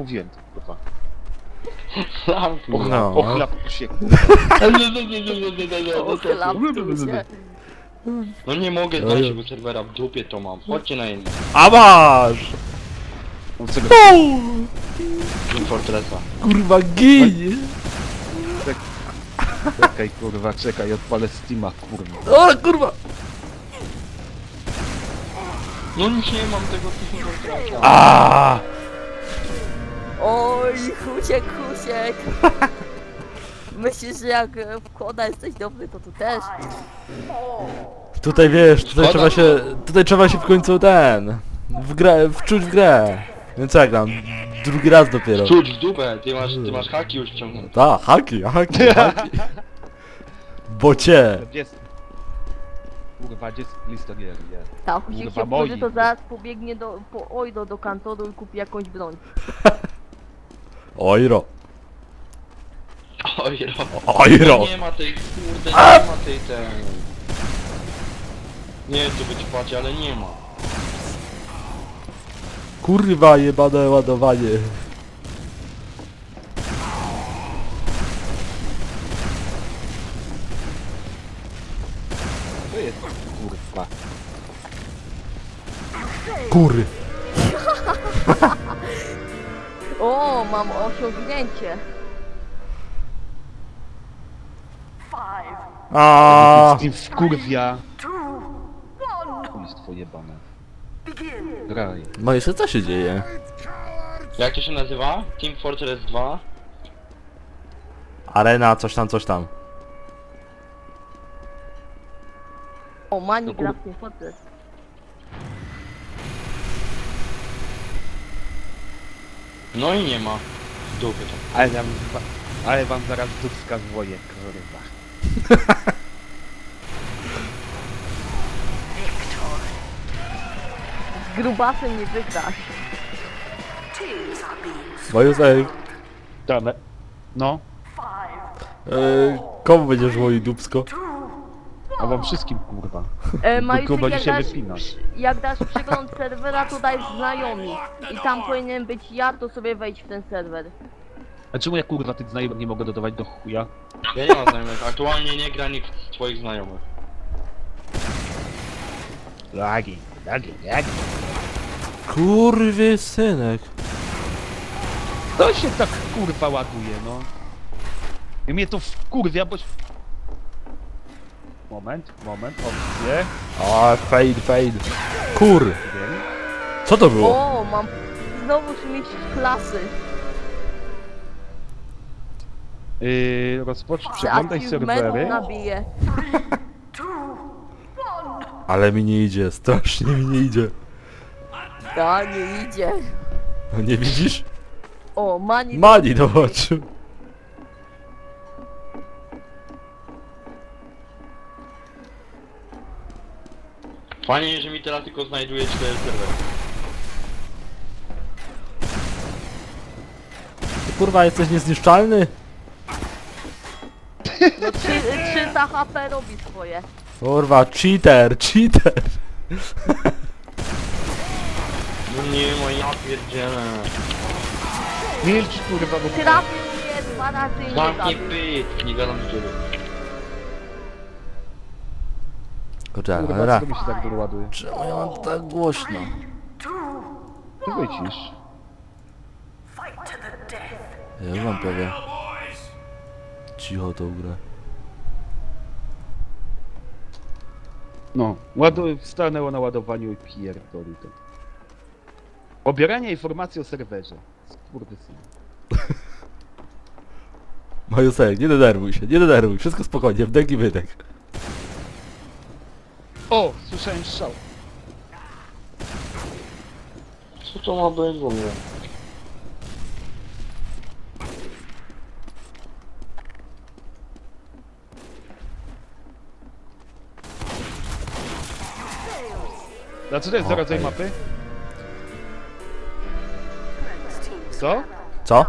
Mówiłem to, kurwa. Lampu. No. Ochlap się, kurwa. Ochlapnij się. No nie mogę No ja- tego serwera, w dupie to mam. Chodźcie na inny. A masz! Mów sobie, Team Fortressa. Kurwa gin! Czekaj, kurwa, czekaj, odpalę Steama, kurwa. O kurwa! No nie mam tego Team Fortressa. A! Oj, Husiek, Husiek. Myślisz, że jak e, w koda jesteś dobry, to tu też? Tutaj wiesz, tutaj Szkoda. trzeba się, tutaj trzeba się w końcu ten, w grę, wczuć w grę. Więc jak tam, drugi raz dopiero. Czuć w dupę, ty masz, ty masz haki już wciągnięte. Ta, haki, haki, haki. Bocie. Gdzie jest... Kurwa, gdzie jest listogier? Tak, Husik Kurwa, się wkurzy, to zaraz pobiegnie do, po Ojdo do kantoru i kupi jakąś broń. Ojro. Oj, Ojro. Nie ma tej, kurde, nie ma tej ten. Nie wiem, co być płaci, ale nie ma. Kurwa jebane ładowanie. To jest, kurwa. Kury. O, mam osiągnięcie. A. Steam wkurwia. Chujstwo jebane. Graj. No jeszcze co się dzieje? Jak to się nazywa? Team Fortress 2? Arena, coś tam, coś tam. O, No w tym Fortress. No i nie ma. W dupie to. Ale, wam, ale wam zaraz dupska zwoje, kurwa. Z grubasem nie wygrasz. Majusek, Dane. No, e, komu będziesz łoił dupsko? A wam wszystkim, kurwa. E, Majusek, Kuba jak dzisiaj dasz, jak dasz przegląd serwera, to daj znajomi. I tam powinien być ja, to sobie wejdź w ten serwer. A czemu ja, kurwa, tych znajomych nie mogę dodawać do chuja? Ja nie mam znajomych. Aktualnie nie gra nikt z twoich znajomych. Lagi, lagi, lagi. Kurwy synek. To się tak, kurwa, ładuje, no. I mnie to wkurwia, bo... Moment, moment, opcje. A, fade, fade. Kur. Wiem. Co to było? O, mam znowu mistrz klasy. Yy, rozpocz, przeglądaj serwery. nabiję. Ale mi nie idzie, strasznie mi nie idzie. Ja nie idzie. No nie widzisz? O, Mani Mani dołączył. Fajnie, że mi teraz tylko znajduje 4 serwery. Ty kurwa jesteś niezniszczalny? No 300 HP robi swoje. Kurwa, cheater, cheater. No nie, no ja pierdzielę. Milcz, kurwa, bo... Trafił mnie dwa razy i nie Zamknij zabił. pyt, nie gadam z ciebie. Kurwa, co mi się tak doładuje? Czemu ja mam tak głośno? Ty wycisz. Ja wam powiem. Cicho tą grę. No, ładu... stanęło na ładowaniu i pierdoli to. Pobieranie informacji o serwerze. Skurwysyn. Majusek, nie denerwuj się, nie denerwuj, wszystko spokojnie, wdech i wydech. O, słyszałem strzał. Co to ma być w ogóle? A co to jest za Okej. rodzaj mapy? Co? Co?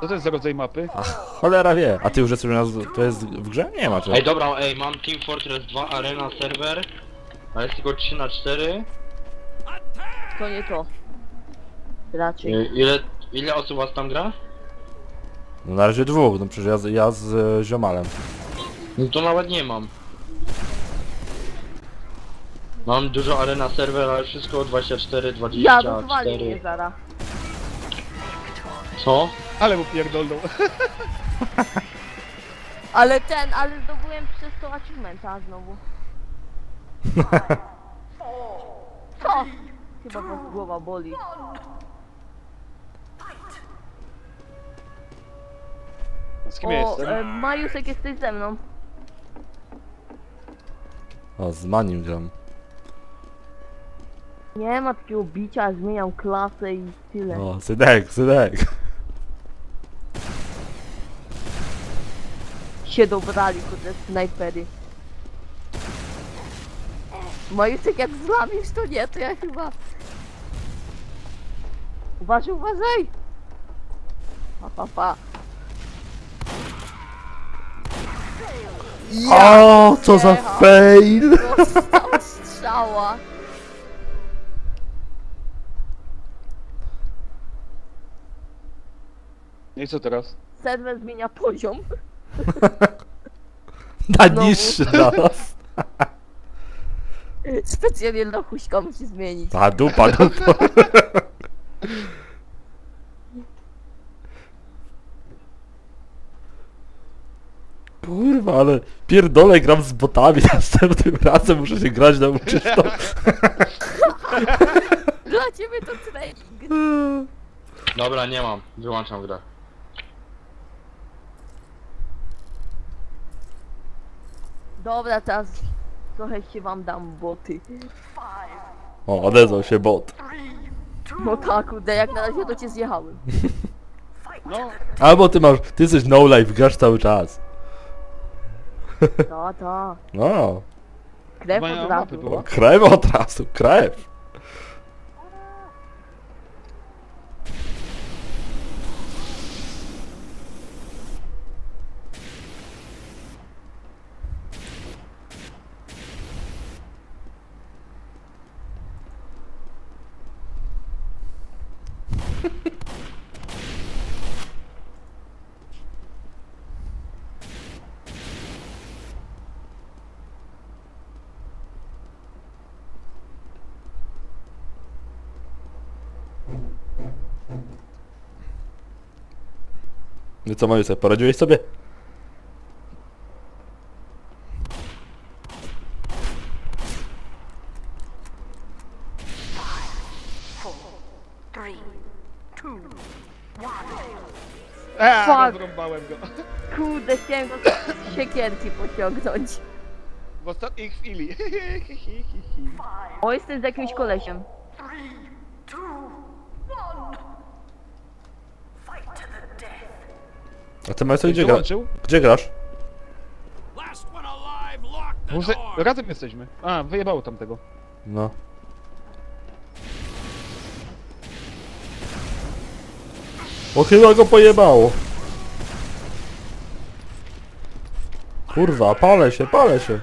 Co to jest za rodzaj mapy? Cholera wie, a ty już jesteś u nas, to jest w grze? Nie ma czy? Ej dobra, ej, mam Team Fortress 2 Arena serwer. A jest tylko 3 na 4 To nie to. Raczej. Y, Ile, ile osób was tam gra? No na razie dwóch, no przecież ja, z- ja z e, ziomalem. No to nawet nie mam. Mam dużo arena serwer, ale wszystko 24, Ja rozwalił 24. mnie zara. Co? Ale mu pierdolną. Ale ten, ale zdobyłem przez to achievementa znowu. Co? Chyba was głowa boli. Z kim O, jestem? e, Majusek jesteś ze mną. O, z manim gram. Nie ma takiego bicia, zmieniam klasę i tyle. O, synek, synek. Się dobrali, kurde, snajpery. Majusek jak zlamisz, to nie, to ja chyba... Uważaj, uważaj! Pa, pa, pa. O, co za jechał. fail! Dostał strzała. I co teraz? Serwer zmienia poziom. Na Znowu. niższy zaraz. Specjalnie dla huśka musi zmienić. A dupa, dupa. Kurwa, ale pierdolę gram z botami, następnym razem muszę się grać nauczyć to. Dla ciebie to trening. Dobra, nie mam. Wyłączam grę. Dobra, teraz trochę się wam dam boty. O, odezwał się bot. No tak, kurde, jak na razie to cię zjechałem. No, Albo ty masz, ty jesteś no life, grasz cały czas. Ta, ta. No, Krew od mapy razu. krew od razu, krew. No co Mariusz, poradziłeś sobie? Eee, Fuck. rozrąbałem go. Kurde, chciałem go z siekierki pociągnąć. W ostatniej chwili. O, jestem z jakimś kolesiem. A ty gdzie grasz? Dołączył? Gdzie grasz? Door. Razem jesteśmy. A, wyjebało tamtego. No. O chyba go pojebało. Kurwa, palę się, palę się.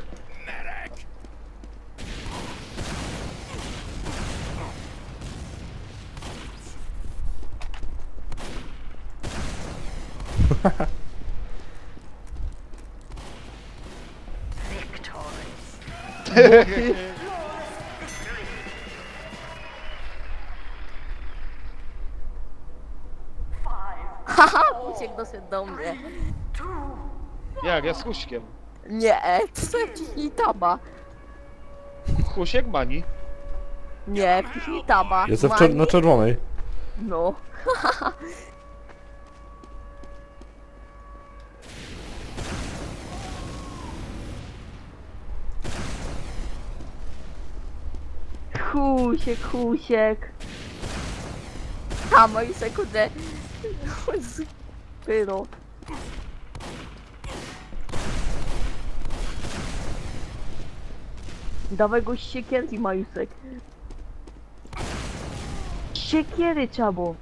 Haha, uciekł dosyć do mnie. Jak, ja z Huśkiem. Nie, to sobie wciśnij taba. Husiek, Mani. Nie, wciśnij taba. Jestem w Mani? czer na czerwonej. No. Husiek, husiek. A moi sekundę. Pyro. Dawaj go siekierki, Majusek. Siekiery było.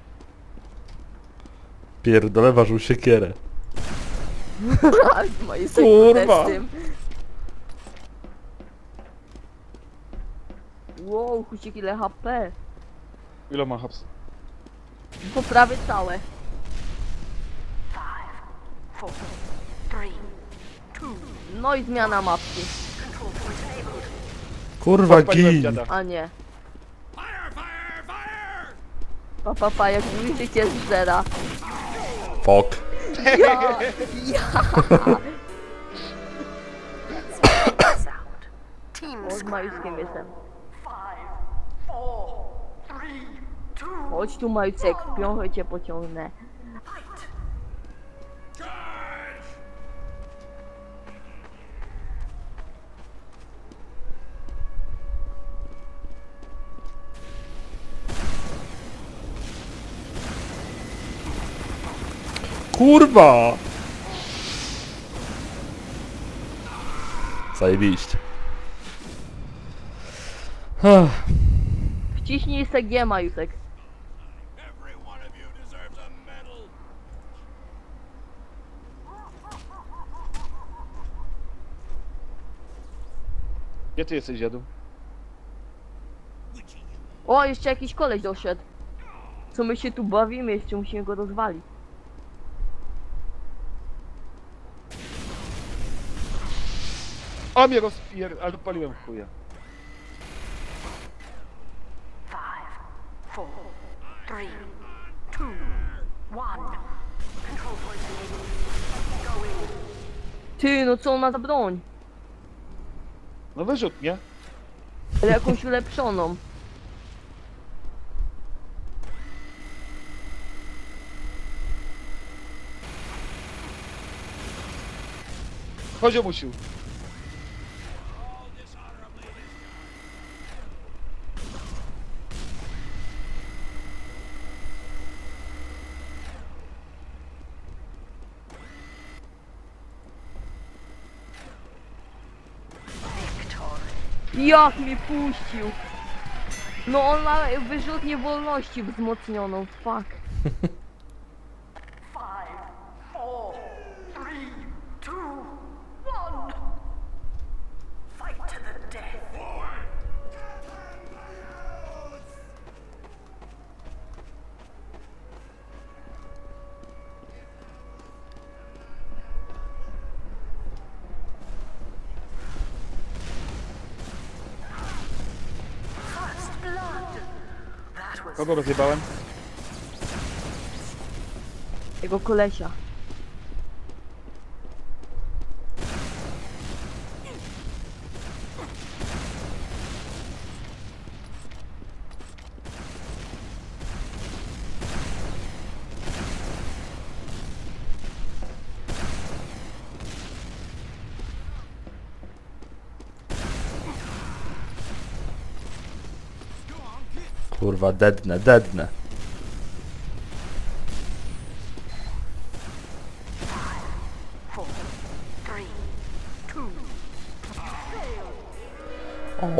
Pierdolę ważył siekierę. Sekundę Kurwa. z tym. Wow, husiek ile HP. Ile ma haps? Poprawy całe. No i zmiana mapki. Kurwa, gin! A nie. Fire, fire, fire! Pa, pa, pa, jak mówicie cię zżera. Fuck. Ja, ja. O, z Majuskiem jestem. Chodź tu Majucek, piąchę cię pociągnę. Kurwa! Zajebiście. Ach, Wciśnij se. Gdzie ty jesteś, dziadu? O, jeszcze jakiś koleś doszedł. Co my się tu bawimy, jeszcze musimy go rozwalić. O mnie rozpier... ale paliłem chuja. four, three, two, one. Control point enabled. Go in. Ty, no co on ma za broń? No wyrzut, nie? Ale jakąś ulepszoną. Chodź, musił. Jak mnie puścił! No on ma wyrzutnię wolności wzmocnioną, fuck. Five, four, three, two, one. Fight to the death. First blood. That was Kogo rozjebałem? Jego kolesia. Kurwa, dednę, dednę. four, three, two. O,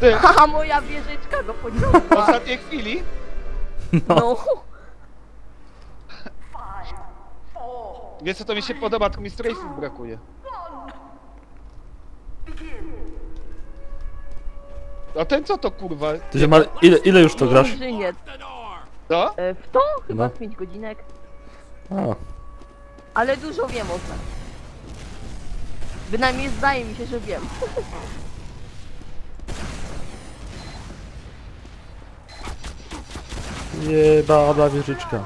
Ty, Haha, moja wieżyczka go w ostatniej chwili No. Four, Wiesz co, to mi się podoba, tylko mi strajfów brakuje. one. Begin. A ten co to kurwa? ty się ma... Ile, ile już to grasz? Inżynier. Co? E, W to chyba No. z 5 godzinek. A, Ale dużo wiem o tym. Bynajmniej zdaje mi się, że wiem. jebana wieżyczka.